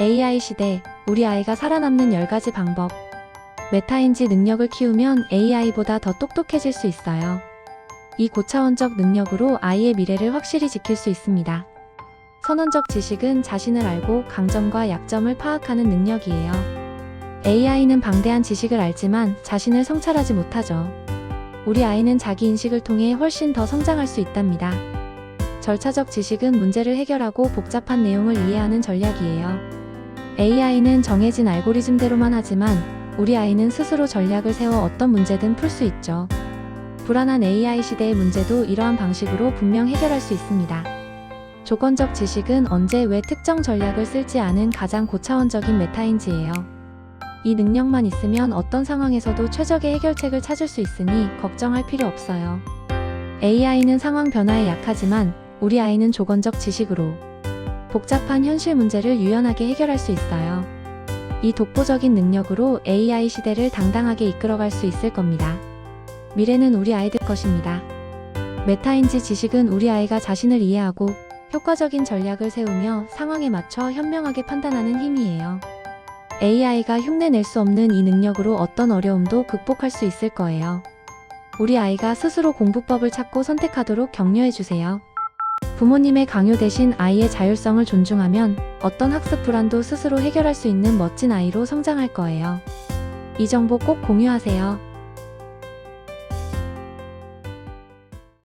AI 시대, 우리 아이가 살아남는 10가지 방법. 메타인지 능력을 키우면 AI보다 더 똑똑해질 수 있어요. 이 고차원적 능력으로 아이의 미래를 확실히 지킬 수 있습니다. 선언적 지식은 자신을 알고 강점과 약점을 파악하는 능력이에요. AI는 방대한 지식을 알지만 자신을 성찰하지 못하죠. 우리 아이는 자기 인식을 통해 훨씬 더 성장할 수 있답니다. 절차적 지식은 문제를 해결하고 복잡한 내용을 이해하는 전략이에요. AI는 정해진 알고리즘대로만 하지만 우리 아이는 스스로 전략을 세워 어떤 문제든 풀 수 있죠. 불안한 AI 시대의 문제도 이러한 방식으로 분명 해결할 수 있습니다. 조건적 지식은 언제 왜 특정 전략을 쓸지 아는 가장 고차원적인 메타인지예요. 이 능력만 있으면 어떤 상황에서도 최적의 해결책을 찾을 수 있으니 걱정할 필요 없어요. AI는 상황 변화에 약하지만 우리 아이는 조건적 지식으로 복잡한 현실 문제를 유연하게 해결할 수 있어요. 이 독보적인 능력으로 AI 시대를 당당하게 이끌어갈 수 있을 겁니다. 미래는 우리 아이들 것입니다. 메타인지 지식은 우리 아이가 자신을 이해하고 효과적인 전략을 세우며 상황에 맞춰 현명하게 판단하는 힘이에요. AI가 흉내낼 수 없는 이 능력으로 어떤 어려움도 극복할 수 있을 거예요. 우리 아이가 스스로 공부법을 찾고 선택하도록 격려해 주세요. 부모님의 강요 대신 아이의 자율성을 존중하면 어떤 학습 불안도 스스로 해결할 수 있는 멋진 아이로 성장할 거예요. 이 정보 꼭 공유하세요.